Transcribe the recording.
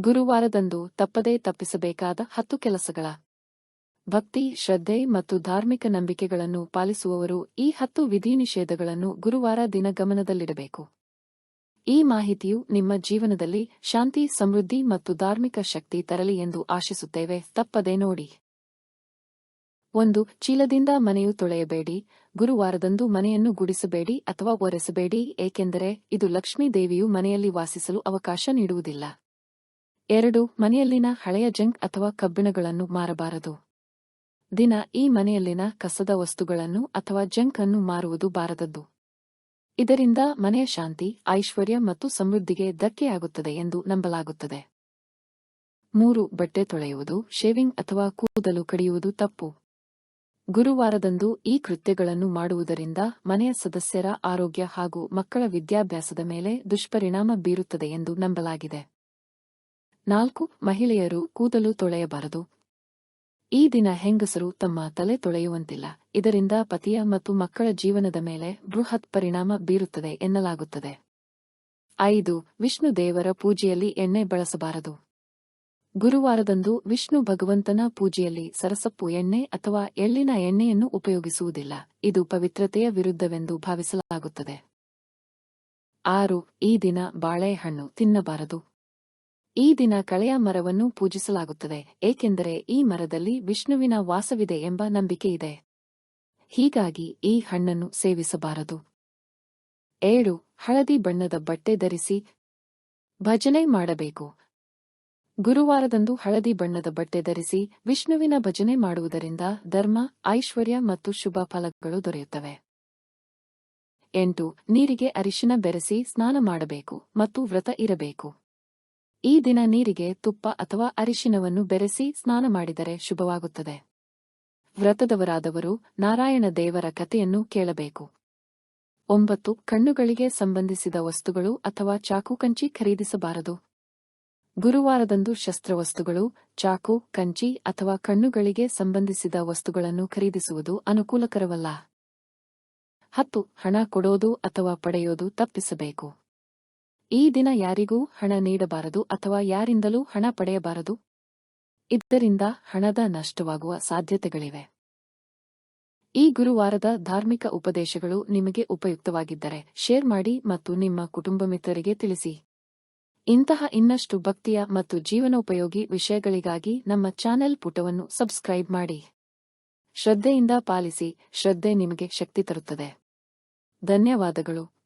ಗುರುವಾರದಂದು ತಪ್ಪದೇ ತಪ್ಪಿಸಬೇಕಾದ ಹತ್ತು ಕೆಲಸಗಳ. ಭಕ್ತಿ, ಶ್ರದ್ಧೆ ಮತ್ತು ಧಾರ್ಮಿಕ ನಂಬಿಕೆಗಳನ್ನು ಪಾಲಿಸುವವರು ಈ ಹತ್ತು ವಿಧಿನಿಷೇಧಗಳನ್ನು ಗುರುವಾರ ದಿನ ಗಮನದಲ್ಲಿಡಬೇಕು. ಈ ಮಾಹಿತಿಯು ನಿಮ್ಮ ಜೀವನದಲ್ಲಿ ಶಾಂತಿ, ಸಮೃದ್ಧಿ ಮತ್ತು ಧಾರ್ಮಿಕ ಶಕ್ತಿ ತರಲಿ ಎಂದು ಆಶಿಸುತ್ತೇವೆ. ತಪ್ಪದೇ ನೋಡಿ. ಒಂದು, ಚೀಲದಿಂದ ಮನೆಯು ತೊಳೆಯಬೇಡಿ. ಗುರುವಾರದಂದು ಮನೆಯನ್ನು ಗುಡಿಸಬೇಡಿ ಅಥವಾ ಒರೆಸಬೇಡಿ, ಏಕೆಂದರೆ ಇದು ಲಕ್ಷ್ಮೀ ದೇವಿಯು ಮನೆಯಲ್ಲಿ ವಾಸಿಸಲು ಅವಕಾಶ ನೀಡುವುದಿಲ್ಲ. ಎರಡು, ಮನೆಯಲ್ಲಿನ ಹಳೆಯ ಜಂಕ್ ಅಥವಾ ಕಬ್ಬಿಣಗಳನ್ನು ಮಾರಬಾರದು. ದಿನ, ಈ ಮನೆಯಲ್ಲಿನ ಕಸದ ವಸ್ತುಗಳನ್ನು ಅಥವಾ ಜಂಕ್ ಅನ್ನು ಮಾರುವುದು ಬಾರದದ್ದು. ಇದರಿಂದ ಮನೆಯ ಶಾಂತಿ, ಐಶ್ವರ್ಯ ಮತ್ತು ಸಮೃದ್ಧಿಗೆ ಧಕ್ಕೆಯಾಗುತ್ತದೆ ಎಂದು ನಂಬಲಾಗುತ್ತದೆ. ಮೂರು, ಬಟ್ಟೆ ತೊಳೆಯುವುದು, ಶೇವಿಂಗ್ ಅಥವಾ ಕೂದಲು ಕಡಿಯುವುದು ತಪ್ಪು. ಗುರುವಾರದಂದು ಈ ಕೃತ್ಯಗಳನ್ನು ಮಾಡುವುದರಿಂದ ಮನೆಯ ಸದಸ್ಯರ ಆರೋಗ್ಯ ಹಾಗೂ ಮಕ್ಕಳ ವಿದ್ಯಾಭ್ಯಾಸದ ಮೇಲೆ ದುಷ್ಪರಿಣಾಮ ಬೀರುತ್ತದೆ ಎಂದು ನಂಬಲಾಗಿದೆ. ನಾಲ್ಕು ಮಹಿಳೆಯರು ಕೂದಲು ತೊಳೆಯಬಾರದು. ಈ ದಿನ ಹೆಂಗಸರು ತಮ್ಮ ತಲೆ ತೊಳೆಯುವಂತಿಲ್ಲ. ಇದರಿಂದ ಪತಿಯ ಮತ್ತು ಮಕ್ಕಳ ಜೀವನದ ಮೇಲೆ ಬೃಹತ್ ಪರಿಣಾಮ ಬೀರುತ್ತದೆ ಎನ್ನಲಾಗುತ್ತದೆ. ಐದು ವಿಷ್ಣು ದೇವರ ಪೂಜೆಯಲ್ಲಿ ಎಣ್ಣೆ ಬಳಸಬಾರದು. ಗುರುವಾರದಂದು ವಿಷ್ಣು ಭಗವಂತನ ಪೂಜೆಯಲ್ಲಿ ಸರಸಪ್ಪು ಎಣ್ಣೆ ಅಥವಾ ಎಳ್ಳಿನ ಎಣ್ಣೆಯನ್ನು ಉಪಯೋಗಿಸುವುದಿಲ್ಲ. ಇದು ಪವಿತ್ರತೆಯ ವಿರುದ್ಧವೆಂದು ಭಾವಿಸಲಾಗುತ್ತದೆ. ಆರು, ಈ ದಿನ ಬಾಳೆಹಣ್ಣು ತಿನ್ನಬಾರದು. ಈ ದಿನ ಕಳೆಯ ಮರವನ್ನು ಪೂಜಿಸಲಾಗುತ್ತದೆ, ಏಕೆಂದರೆ ಈ ಮರದಲ್ಲಿ ವಿಷ್ಣುವಿನ ವಾಸವಿದೆ ಎಂಬ ನಂಬಿಕೆಯಿದೆ ಹೀಗಾಗಿ ಈ ಹಣ್ಣನ್ನು ಸೇವಿಸಬಾರದು. ಏಳು, ಹಳದಿ ಬಣ್ಣದ ಬಟ್ಟೆ ಧರಿಸಿ ಭಜನೆ ಮಾಡಬೇಕು. ಗುರುವಾರದಂದು ಹಳದಿ ಬಣ್ಣದ ಬಟ್ಟೆ ಧರಿಸಿ ವಿಷ್ಣುವಿನ ಭಜನೆ ಮಾಡುವುದರಿಂದ ಧರ್ಮ, ಐಶ್ವರ್ಯ ಮತ್ತು ಶುಭ ಫಲಗಳು ದೊರೆಯುತ್ತವೆ. ಎಂಟು, ನೀರಿಗೆ ಅರಿಶಿನ ಬೆರೆಸಿ ಸ್ನಾನ ಮಾಡಬೇಕು ಮತ್ತು ವ್ರತ ಇರಬೇಕು. ಈ ದಿನ ನೀರಿಗೆ ತುಪ್ಪ ಅಥವಾ ಅರಿಶಿನವನ್ನು ಬೆರೆಸಿ ಸ್ನಾನ ಮಾಡಿದರೆ ಶುಭವಾಗುತ್ತದೆ. ವ್ರತದವರಾದವರು ನಾರಾಯಣ ದೇವರ ಕಥೆಯನ್ನು ಕೇಳಬೇಕು. ಒಂಬತ್ತು, ಕಣ್ಣುಗಳಿಗೆ ಸಂಬಂಧಿಸಿದ ವಸ್ತುಗಳು ಅಥವಾ ಚಾಕು, ಕಂಚಿ ಖರೀದಿಸಬಾರದು. ಗುರುವಾರದಂದು ಶಸ್ತ್ರವಸ್ತುಗಳು, ಚಾಕು, ಕಂಚಿ ಅಥವಾ ಕಣ್ಣುಗಳಿಗೆ ಸಂಬಂಧಿಸಿದ ವಸ್ತುಗಳನ್ನು ಖರೀದಿಸುವುದು ಅನುಕೂಲಕರವಲ್ಲ. ಹತ್ತು, ಹಣ ಕೊಡೋದು ಅಥವಾ ಪಡೆಯೋದು ತಪ್ಪಿಸಬೇಕು. ಈ ದಿನ ಯಾರಿಗೂ ಹಣ ನೀಡಬಾರದು ಅಥವಾ ಯಾರಿಂದಲೂ ಹಣ ಪಡೆಯಬಾರದು? ಇದರಿಂದ ಹಣದ ನಷ್ಟವಾಗುವ ಸಾಧ್ಯತೆಗಳಿವೆ. ಈ ಗುರುವಾರದ ಧಾರ್ಮಿಕ ಉಪದೇಶಗಳು ನಿಮಗೆ ಉಪಯುಕ್ತವಾಗಿದ್ದರೆ ಶೇರ್ ಮಾಡಿ ಮತ್ತು ನಿಮ್ಮ ಕುಟುಂಬ ಮಿತ್ರರಿಗೆ ತಿಳಿಸಿ. ಇಂತಹ ಇನ್ನಷ್ಟು ಭಕ್ತಿಯ ಮತ್ತು ಜೀವನೋಪಯೋಗಿ ವಿಷಯಗಳಿಗಾಗಿ ನಮ್ಮ ಚಾನೆಲ್ ಪುಟವನ್ನು ಸಬ್ಸ್ಕ್ರೈಬ್ ಮಾಡಿ. ಶ್ರದ್ಧೆಯಿಂದ ಪಾಲಿಸಿ, ಶ್ರದ್ಧೆ ನಿಮಗೆ ಶಕ್ತಿ ತರುತ್ತದೆ. ಧನ್ಯವಾದಗಳು.